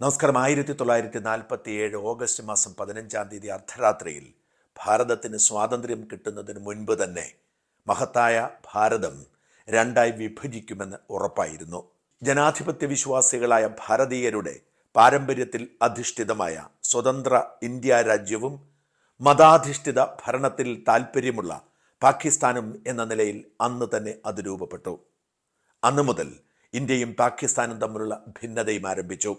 നമസ്കാരം. ആയിരത്തി തൊള്ളായിരത്തി നാൽപ്പത്തി ഏഴ് ഓഗസ്റ്റ് മാസം പതിനഞ്ചാം തീയതി അർദ്ധരാത്രിയിൽ ഭാരതത്തിന് സ്വാതന്ത്ര്യം കിട്ടുന്നതിന് മുൻപ് തന്നെ മഹത്തായ ഭാരതം രണ്ടായി വിഭജിക്കുമെന്ന് ഉറപ്പായിരുന്നു. ജനാധിപത്യ വിശ്വാസികളായ ഭാരതീയരുടെ പാരമ്പര്യത്തിൽ അധിഷ്ഠിതമായ സ്വതന്ത്ര ഇന്ത്യ രാജ്യവും മതാധിഷ്ഠിത ഭരണത്തിൽ താൽപ്പര്യമുള്ള പാകിസ്ഥാനും എന്ന നിലയിൽ അന്ന് തന്നെ അത് രൂപപ്പെട്ടു. അന്നു മുതൽ ഇന്ത്യയും പാകിസ്ഥാനും തമ്മിലുള്ള ഭിന്നതയും ആരംഭിച്ചു.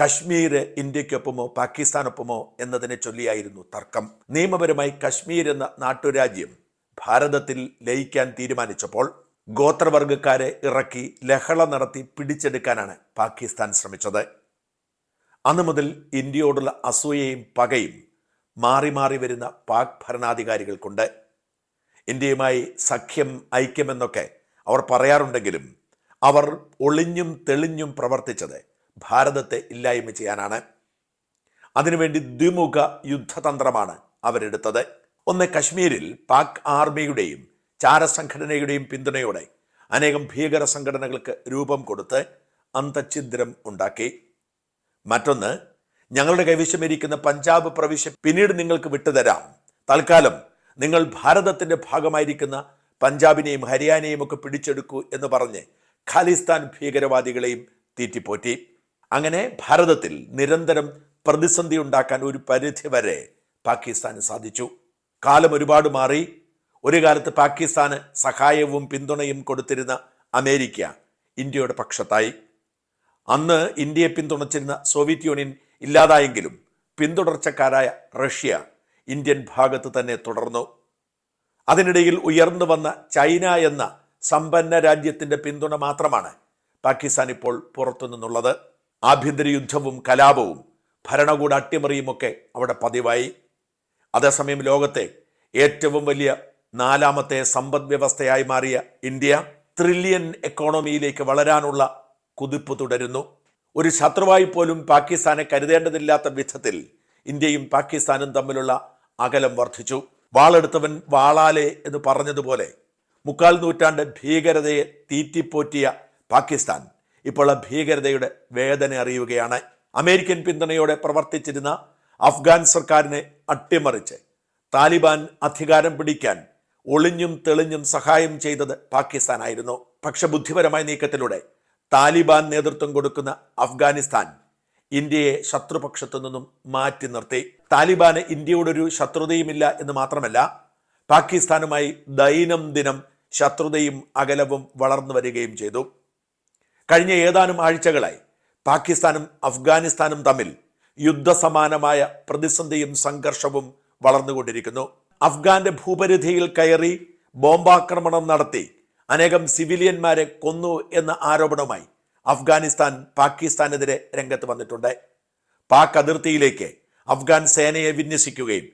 കശ്മീർ ഇന്ത്യക്കൊപ്പമോ പാകിസ്ഥാനൊപ്പമോ എന്നതിനെ ചൊല്ലിയായിരുന്നു തർക്കം. നിയമപരമായി കശ്മീർ എന്ന നാട്ടുരാജ്യം ഭാരതത്തിൽ ലയിക്കാൻ തീരുമാനിച്ചപ്പോൾ ഗോത്രവർഗക്കാരെ ഇറക്കി ലഹള നടത്തി പിടിച്ചെടുക്കാനാണ് പാകിസ്ഥാൻ ശ്രമിച്ചത്. അന്നു മുതൽ ഇന്ത്യയോടുള്ള അസൂയയും പകയും മാറി മാറി വരുന്ന പാക് ഭരണാധികാരികൾക്കുണ്ട്. ഇന്ത്യയുമായി സഖ്യം ഐക്യമെന്നൊക്കെ അവർ പറയാറുണ്ടെങ്കിലും അവർ ഒളിഞ്ഞും തെളിഞ്ഞും പ്രവർത്തിച്ചത് ഭാരതത്തെ ഇല്ലായ്മ ചെയ്യാനാണ്. അതിനുവേണ്ടി ദ്വിമുഖ യുദ്ധതന്ത്രമാണ് അവരെടുത്തത്. ഒന്ന് കശ്മീരിൽ പാക് ആർമിയുടെയും ചാരസംഘടനയുടെയും പിന്തുണയോടെ അനേകം ഭീകര സംഘടനകൾക്ക് രൂപം കൊടുത്ത് അന്തഛിദ്രം ഉണ്ടാക്കി. മറ്റൊന്ന് ഞങ്ങളുടെ കൈവശമിരിക്കുന്ന പഞ്ചാബ് പ്രവിശ്യ പിന്നീട് നിങ്ങൾക്ക് വിട്ടുതരാം. തൽക്കാലം നിങ്ങൾ ഭാരതത്തിന്റെ ഭാഗമായിരിക്കുന്ന പഞ്ചാബിനെയും ഹരിയാനയും ഒക്കെ പിടിച്ചെടുക്കൂ എന്ന് പറഞ്ഞ് ഖാലിസ്ഥാൻ ഭീകരവാദികളെയും തീറ്റിപ്പോറ്റി. അങ്ങനെ ഭാരതത്തിൽ നിരന്തരം പ്രതിസന്ധി ഉണ്ടാക്കാൻ ഒരു പരിധി വരെ പാകിസ്ഥാന് സാധിച്ചു. കാലം ഒരുപാട് മാറി. ഒരു കാലത്ത് പാകിസ്ഥാന് സഹായവും പിന്തുണയും കൊടുത്തിരുന്ന അമേരിക്ക ഇന്ത്യയുടെ പക്ഷത്തായി. അന്ന് ഇന്ത്യയെ പിന്തുണച്ചിരുന്ന സോവിയറ്റ് യൂണിയൻ ഇല്ലാതായെങ്കിലും പിന്തുടർച്ചക്കാരായ റഷ്യ ഇന്ത്യൻ ഭാഗത്ത് തന്നെ തുടർന്നു. അതിനിടയിൽ ഉയർന്നു വന്ന ചൈന എന്ന സമ്പന്ന രാജ്യത്തിന്റെ പിന്തുണ മാത്രമാണ് പാകിസ്ഥാൻ ഇപ്പോൾ പുറത്തു നിന്നുള്ളത് ആഭ്യന്തര യുദ്ധവും കലാപവും ഭരണകൂട അട്ടിമറിയുമൊക്കെ അവിടെ പതിവായി. അതേസമയം ലോകത്തെ ഏറ്റവും വലിയ നാലാമത്തെ സമ്പദ് വ്യവസ്ഥയായി മാറിയ ഇന്ത്യ ട്രില്യൺ എക്കോണമിയിലേക്ക് വളരാനുള്ള കുതിപ്പ് തുടരുന്നു. ഒരു ശത്രുവായി പോലും പാകിസ്ഥാനെ കരുതേണ്ടതില്ലാത്ത വിധത്തിൽ ഇന്ത്യയും പാകിസ്ഥാനും തമ്മിലുള്ള അകലം വർദ്ധിച്ചു. വാളെടുത്തവൻ വാളാലെ എന്ന് പറഞ്ഞതുപോലെ മുക്കാൽ നൂറ്റാണ്ട് ഭീകരതയെ തീറ്റിപ്പോറ്റിയ പാകിസ്ഥാൻ ഇപ്പോൾ ആ ഭീകരതയുടെ വേദന അറിയുകയാണ്. അമേരിക്കൻ പിന്തുണയോടെ പ്രവർത്തിച്ചിരുന്ന അഫ്ഗാൻ സർക്കാരിനെ അട്ടിമറിച്ച് താലിബാൻ അധികാരം പിടിക്കാൻ ഒളിഞ്ഞും തെളിഞ്ഞും സഹായം ചെയ്തത് പാകിസ്ഥാനായിരുന്നു. പക്ഷെ ബുദ്ധിപരമായ നീക്കത്തിലൂടെ താലിബാൻ നേതൃത്വം കൊടുക്കുന്ന അഫ്ഗാനിസ്ഥാൻ ഇന്ത്യയെ ശത്രുപക്ഷത്തു നിന്നും മാറ്റി നിർത്തി. താലിബാന് ഇന്ത്യയോടൊരു ശത്രുതയുമില്ല എന്ന് മാത്രമല്ല പാകിസ്ഥാനുമായി ദൈനംദിനം ശത്രുതയും അകലവും വളർന്നു വരികയും ചെയ്തു. കഴിഞ്ഞ ഏതാനും ആഴ്ചകളായി പാകിസ്ഥാനും അഫ്ഗാനിസ്ഥാനും തമ്മിൽ യുദ്ധസമാനമായ പ്രതിസന്ധിയും സംഘർഷവും വളർന്നുകൊണ്ടിരിക്കുന്നു. അഫ്ഗാന്റെ ഭൂപരിധിയിൽ കയറി ബോംബാക്രമണം നടത്തി അനേകം സിവിലിയന്മാരെ കൊന്നു എന്ന ആരോപണവുമായി അഫ്ഗാനിസ്ഥാൻ പാകിസ്ഥാനെതിരെ രംഗത്ത് വന്നിട്ടുണ്ട്. പാക് അതിർത്തിയിലേക്ക് അഫ്ഗാൻ സേനയെ വിന്യസിക്കുകയും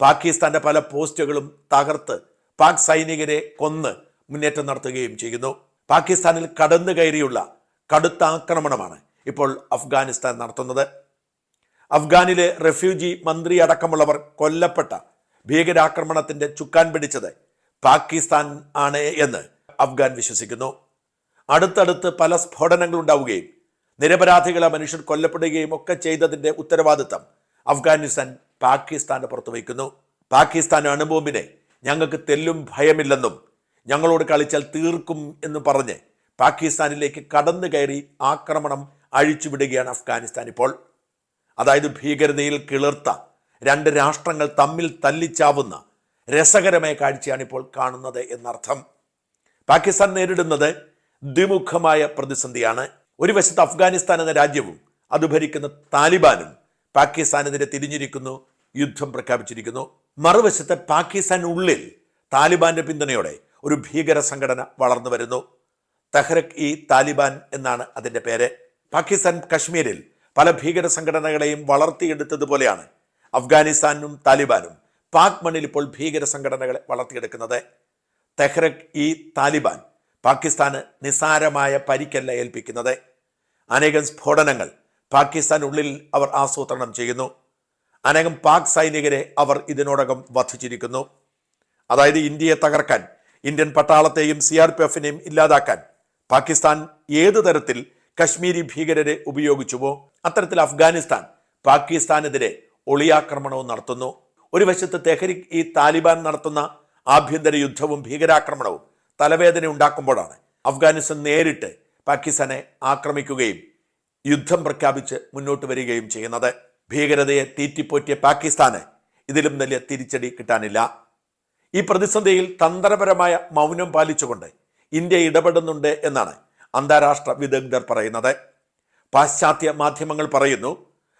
പാകിസ്ഥാന്റെ പല പോസ്റ്റുകളും തകർത്ത് പാക് സൈനികരെ കൊന്ന് മുന്നേറ്റം നടത്തുകയും ചെയ്യുന്നു. പാകിസ്ഥാനിൽ കടന്നു കയറിയുള്ള കടുത്ത ആക്രമണമാണ് ഇപ്പോൾ അഫ്ഗാനിസ്ഥാൻ നടത്തുന്നത്. അഫ്ഗാനിലെ റെഫ്യൂജി മന്ത്രി അടക്കമുള്ളവർ കൊല്ലപ്പെട്ട ഭീകരാക്രമണത്തിന്റെ ചുക്കാൻ പിടിച്ചത് പാകിസ്ഥാൻ ആണ് എന്ന് അഫ്ഗാൻ വിശ്വസിക്കുന്നു. അടുത്തടുത്ത് പല സ്ഫോടനങ്ങൾ ഉണ്ടാവുകയും നിരപരാധികളെ മനുഷ്യർ കൊല്ലപ്പെടുകയും ഒക്കെ ചെയ്തതിന്റെ ഉത്തരവാദിത്തം അഫ്ഗാനിസ്ഥാൻ പാകിസ്ഥാന് പുറത്തു വയ്ക്കുന്നു. പാകിസ്ഥാൻ അണുബോംബിനെ ഞങ്ങൾക്ക് തെല്ലും ഭയമില്ലെന്നും ഞങ്ങളോട് കളിച്ചാൽ തീർക്കും എന്ന് പറഞ്ഞ് പാകിസ്ഥാനിലേക്ക് കടന്നു കയറി ആക്രമണം അഴിച്ചുവിടുകയാണ് അഫ്ഗാനിസ്ഥാൻ ഇപ്പോൾ. അതായത് ഭീകരതയിൽ കിളിർത്ത രണ്ട് രാഷ്ട്രങ്ങൾ തമ്മിൽ തല്ലിച്ചാവുന്ന രസകരമായ കാഴ്ചയാണ് ഇപ്പോൾ കാണുന്നത് എന്നർത്ഥം. പാകിസ്ഥാൻ നേരിടുന്നത് ദ്വിമുഖമായ പ്രതിസന്ധിയാണ്. ഒരു വശത്ത് അഫ്ഗാനിസ്ഥാൻ എന്ന രാജ്യവും അത് ഭരിക്കുന്ന താലിബാനും പാകിസ്ഥാനെതിരെ തിരിഞ്ഞിരിക്കുന്നു യുദ്ധം പ്രഖ്യാപിച്ചിരിക്കുന്നു. മറുവശത്ത് പാകിസ്ഥാൻ ഉള്ളിൽ താലിബാന്റെ പിന്തുണയോടെ ഒരു ഭീകര സംഘടന വളർന്നു വരുന്നു. തഹ്രക് ഇ താലിബാൻ എന്നാണ് അതിന്റെ പേര്. പാകിസ്ഥാൻ കശ്മീരിൽ പല ഭീകര സംഘടനകളെയും വളർത്തിയെടുത്തതുപോലെയാണ് അഫ്ഗാനിസ്ഥാനും താലിബാനും പാക് മണ്ണിൽ ഇപ്പോൾ ഭീകര സംഘടനകളെ വളർത്തിയെടുക്കുന്നത്. തെഹ്രക് ഇ താലിബാൻ പാകിസ്ഥാന് നിസാരമായ പരിക്കല്ല ഏൽപ്പിക്കുന്നത്. അനേകം സ്ഫോടനങ്ങൾ പാകിസ്ഥാനുള്ളിൽ അവർ ആസൂത്രണം ചെയ്യുന്നു. അനേകം പാക് സൈനികരെ അവർ ഇതിനോടകം വധിച്ചിരിക്കുന്നു. അതായത് ഇന്ത്യയെ തകർക്കാൻ ഇന്ത്യൻ പട്ടാളത്തെയും സി ആർ പി എഫിനെയും ഇല്ലാതാക്കാൻ പാകിസ്ഥാൻ ഏതു തരത്തിൽ കശ്മീരി ഭീകരരെ ഉപയോഗിച്ചുവോ അത്തരത്തിൽ അഫ്ഗാനിസ്ഥാൻ പാകിസ്ഥാനെതിരെ ഒളിയാക്രമണവും നടത്തുന്നു. ഒരു വശത്ത് തെഹരിക് ഈ താലിബാൻ നടത്തുന്ന ആഭ്യന്തര യുദ്ധവും ഭീകരാക്രമണവും തലവേദന ഉണ്ടാക്കുമ്പോഴാണ് അഫ്ഗാനിസ്ഥാൻ നേരിട്ട് പാകിസ്ഥാനെ ആക്രമിക്കുകയും യുദ്ധം പ്രഖ്യാപിച്ച് മുന്നോട്ട് വരികയും ചെയ്യുന്നത്. ഭീകരതയെ തീറ്റിപ്പോറ്റിയ പാകിസ്ഥാന് ഇതിലും വലിയ തിരിച്ചടി കിട്ടാനില്ല. ഈ പ്രതിസന്ധിയിൽ തന്ത്രപരമായ മൗനം പാലിച്ചുകൊണ്ട് ഇന്ത്യ ഇടപെടുന്നുണ്ട് എന്നാണ് അന്താരാഷ്ട്ര വിദഗ്ധർ പറയുന്നത്. പാശ്ചാത്യ മാധ്യമങ്ങൾ പറയുന്നു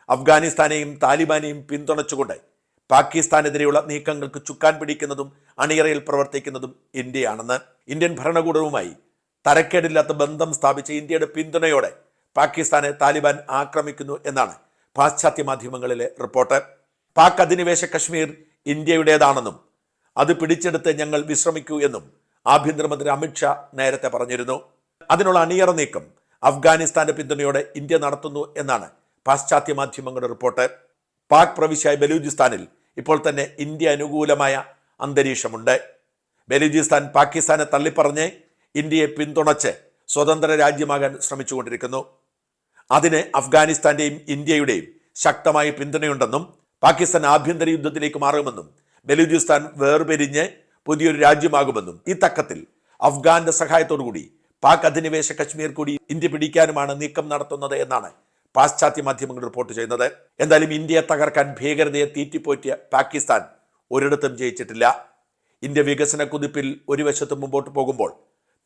അഫ്ഗാനിസ്ഥാനെയും താലിബാനെയും പിന്തുണച്ചുകൊണ്ട് പാകിസ്ഥാനെതിരെയുള്ള നീക്കങ്ങൾക്ക് ചുക്കാൻ പിടിക്കുന്നതും അണിയറയിൽ പ്രവർത്തിക്കുന്നതും ഇന്ത്യയാണെന്ന് ഇന്ത്യൻ ഭരണകൂടവുമായി തരക്കേടില്ലാത്ത ബന്ധം സ്ഥാപിച്ച ഇന്ത്യയുടെ പിന്തുണയോടെ പാകിസ്ഥാനെ താലിബാൻ ആക്രമിക്കുന്നു എന്നാണ് പാശ്ചാത്യ മാധ്യമങ്ങളിലെ റിപ്പോർട്ട്. പാക് അധിനിവേശ കശ്മീർ ഇന്ത്യയുടേതാണെന്നും അത് പിടിച്ചെടുത്ത് ഞങ്ങൾ വിശ്രമിക്കൂ എന്നും ആഭ്യന്തരമന്ത്രി അമിത്ഷാ നേരത്തെ പറഞ്ഞിരുന്നു. അതിനുള്ള അണിയറ നീക്കം അഫ്ഗാനിസ്ഥാന്റെ പിന്തുണയോടെ ഇന്ത്യ നടത്തുന്നു എന്നാണ് പാശ്ചാത്യ മാധ്യമങ്ങളുടെ റിപ്പോർട്ട്. പാക് പ്രവിശ്യായ ബലൂചിസ്ഥാനിൽ ഇപ്പോൾ തന്നെ ഇന്ത്യ അനുകൂലമായ അന്തരീക്ഷമുണ്ട്. ബലൂചിസ്ഥാൻ പാകിസ്ഥാനെ തള്ളിപ്പറഞ്ഞ് ഇന്ത്യയെ പിന്തുണച്ച് സ്വതന്ത്ര രാജ്യമാകാൻ ശ്രമിച്ചുകൊണ്ടിരിക്കുന്നു. അതിന് അഫ്ഗാനിസ്ഥാന്റെയും ഇന്ത്യയുടെയും ശക്തമായ പിന്തുണയുണ്ടെന്നും പാകിസ്ഥാൻ ആഭ്യന്തര യുദ്ധത്തിലേക്ക് മാറുമെന്നും ബലൂചിസ്ഥാൻ വേർപിരിഞ്ഞ് പുതിയൊരു രാജ്യമാകുമെന്നും ഈ തക്കത്തിൽ അഫ്ഗാന്റെ സഹായത്തോടുകൂടി പാക് അധിനിവേശ കശ്മീർ കൂടി ഇന്ത്യ പിടിക്കാനുമാണ് നീക്കം നടത്തുന്നത് എന്നാണ് പാശ്ചാത്യ മാധ്യമങ്ങൾ റിപ്പോർട്ട് ചെയ്യുന്നത്. എന്തായാലും ഇന്ത്യയെ തകർക്കാൻ ഭീകരതയെ തീറ്റിപ്പോറ്റിയ പാകിസ്ഥാൻ ഒരിടത്തും ജയിച്ചിട്ടില്ല. ഇന്ത്യ വികസന കുതിപ്പിൽ ഒരു വശത്ത് മുമ്പോട്ട് പോകുമ്പോൾ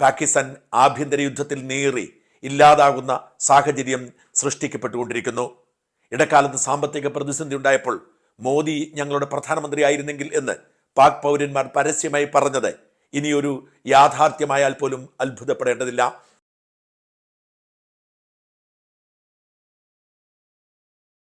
പാകിസ്ഥാൻ ആഭ്യന്തര യുദ്ധത്തിൽ നീറി ഇല്ലാതാകുന്ന സാഹചര്യം സൃഷ്ടിക്കപ്പെട്ടുകൊണ്ടിരിക്കുന്നു. ഇടക്കാലത്ത് സാമ്പത്തിക പ്രതിസന്ധി ഉണ്ടായപ്പോൾ മോദി ഞങ്ങളുടെ പ്രധാനമന്ത്രി ആയിരുന്നെങ്കിൽ എന്ന് പാക് പൗരന്മാർ പരസ്യമായി പറഞ്ഞത്. ഇനിയൊരു യാഥാർത്ഥ്യമായാൽ പോലും അത്ഭുതപ്പെടേണ്ടതില്ല.